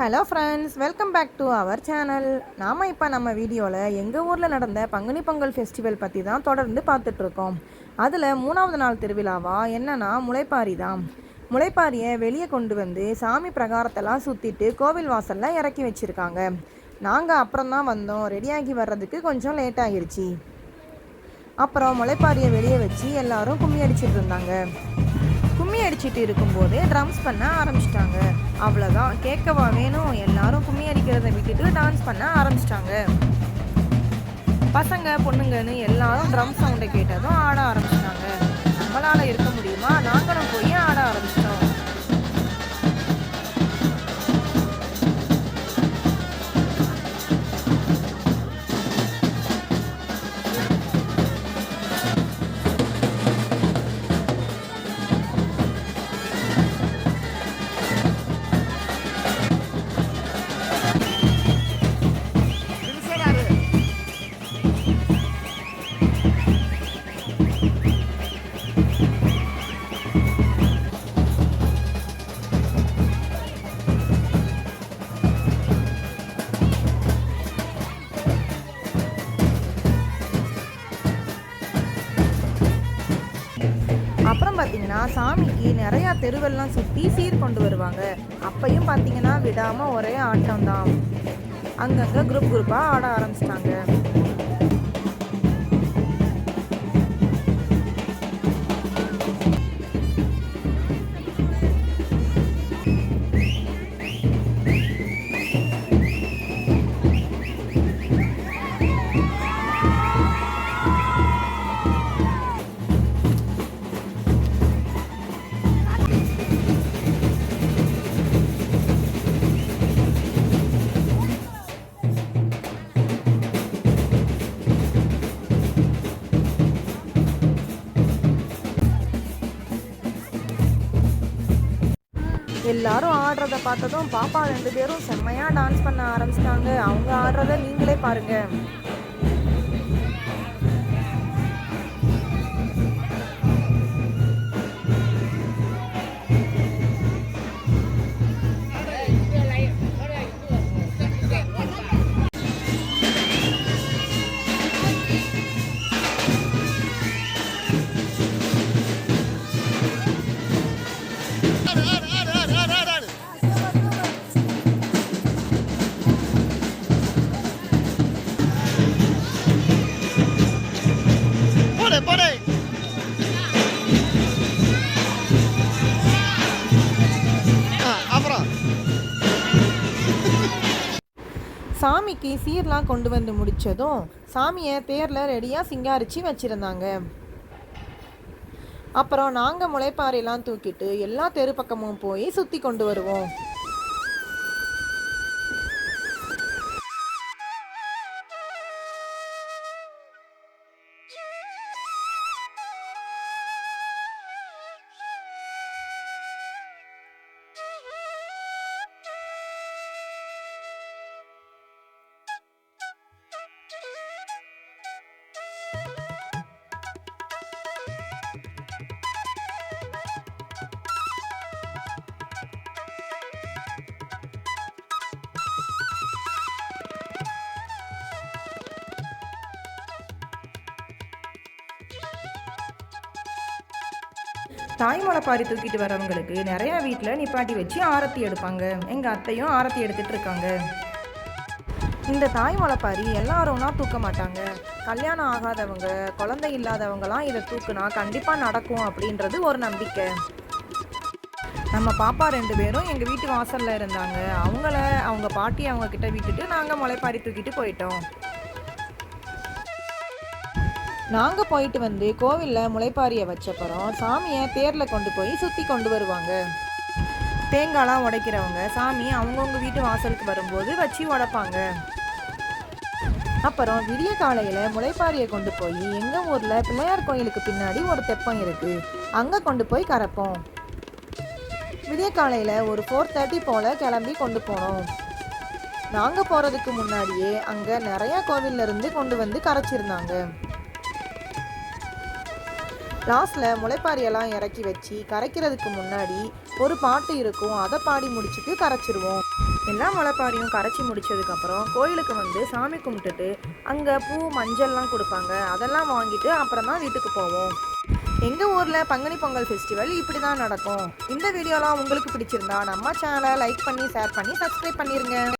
Hello friends welcome back to our channel நாம் இப்போ நம்ம வீடியோவில் எங்கள் ஊரில் நடந்த பங்குனி பொங்கல் ஃபெஸ்டிவல் பற்றி தான் தொடர்ந்து பார்த்துட்ருக்கோம் அதில் மூணாவது நாள் திருவிழாவா என்னன்னா முளைப்பாரி தான். முளைப்பாரியை வெளியே கொண்டு வந்து சாமி பிரகாரத்தெல்லாம் சுற்றிட்டு கோவில் வாசலில் இறக்கி வச்சுருக்காங்க. நாங்கள் அப்புறம் தான் வந்தோம். ரெடியாகி வர்றதுக்கு கொஞ்சம் லேட் ஆகிருச்சு அப்புறம் முளைப்பாரியை வெளியே வச்சு எல்லாரும் கும்மி அடிச்சிட்டு இருந்தாங்க. கும்மி அடிச்சிட்டு இருக்கும்போதே ட்ரம்ஸ் பண்ண ஆரம்பிச்சிட்டாங்க. அவ்வளோதான் கேட்கவா வேணும் எல்லாரும் கும்மி அடிக்கிறத விட்டுட்டு டான்ஸ் பண்ண ஆரம்பிச்சிட்டாங்க. பசங்க பொண்ணுங்கன்னு எல்லாரும் ட்ரம் சவுண்டை கேட்டதும் ஆட ஆரம்பிச்சிட்டாங்க. நம்மளால் இருக்க அப்புறம் பார்த்தீங்கன்னா சாமிக்கு நிறையா தெருவெல்லாம் சுற்றி சீர் கொண்டு வருவாங்க. அப்பையும் பார்த்தீங்கன்னா விடாமல் ஒரே ஆட்டம் தான். அங்கங்கே குரூப் குரூப்பாக ஆட ஆரம்பிச்சிட்டாங்க. எல்லாரும் ஆடுறத பார்த்ததும் பாப்பா ரெண்டு பேரும் செம்மையாக டான்ஸ் பண்ண ஆரம்பிச்சிட்டாங்க. அவங்க ஆடுறத நீங்களே பாருங்கள் சாமிக்கு சீர்லாம் கொண்டு வந்து முடித்ததும் சாமியை தேரில் ரெடியாக சிங்காரிச்சு வச்சுருந்தாங்க. அப்புறம் நாங்கள் முளைப்பாறையெல்லாம் தூக்கிட்டு எல்லா தெரு பக்கமும் போய் சுற்றி கொண்டு வருவோம். தாய் முளைப்பாரி தூக்கிட்டு வரவங்களுக்கு நிறையா வீட்டில் நிப்பாட்டி வச்சு ஆரத்தி எடுப்பாங்க. எங்கள் அத்தையும் ஆரத்தி எடுத்துட்டு இருக்காங்க. இந்த தாய் முளைப்பாரி எல்லாரும்னா தூக்க மாட்டாங்க. கல்யாணம் ஆகாதவங்க குழந்தை இல்லாதவங்கலாம் இதை தூக்குனா கண்டிப்பாக நடக்கும் அப்படின்றது ஒரு நம்பிக்கை. நம்ம பாப்பா ரெண்டு பேரும் எங்கள் வீட்டு வாசலில் இருந்தாங்க. அவங்கள அவங்க பாட்டி அவங்க கிட்ட விட்டுட்டு நாங்கள் முளைப்பாரி தூக்கிட்டு போயிட்டோம். நாங்கள் போயிட்டு வந்து கோவிலில் முளைப்பாரியை வச்சப்புறம் சாமியை தேரில் கொண்டு போய் சுற்றி கொண்டு வருவாங்க. தேங்காய்லாம் உடைக்கிறவங்க சாமி அவங்கவுங்க வீட்டு வாசலுக்கு வரும்போது வச்சு உடைப்பாங்க. அப்புறம் விடிய காலையில் முளைப்பாரியை கொண்டு போய் எங்கள் ஊரில் பிள்ளையார் கோயிலுக்கு பின்னாடி ஒரு தெப்பம் இருக்குது அங்கே கொண்டு போய் கரைப்போம். விடிய காலையில் ஒரு ஃபோர் தேர்ட்டி போல் கிளம்பி கொண்டு போனோம். நாங்கள் போகிறதுக்கு முன்னாடியே அங்கே நிறையா கோவில்ல இருந்து கொண்டு வந்து கரைச்சிருந்தாங்க. லாஸ்ட்டில் முளைப்பாரியெல்லாம் இறக்கி வச்சு கரைக்கிறதுக்கு முன்னாடி ஒரு பாட்டு இருக்கும். அதை பாடி முடிச்சுட்டு கரைச்சிருவோம். எல்லா முளைப்பாரியும் கரைச்சி முடிச்சதுக்கப்புறம் கோயிலுக்கு வந்து சாமி கும்பிட்டுட்டு அங்கே பூ மஞ்சள்லாம் கொடுப்பாங்க. அதெல்லாம் வாங்கிட்டு அப்புறம் தான் வீட்டுக்கு போவோம். எங்கள் ஊரில் பங்குனி பொங்கல் ஃபெஸ்டிவல் இப்படி தான் நடக்கும். இந்த வீடியோலாம் உங்களுக்கு பிடிச்சிருந்தா நம்ம சேனலை லைக் பண்ணி ஷேர் பண்ணி சப்ஸ்கிரைப் பண்ணிடுங்க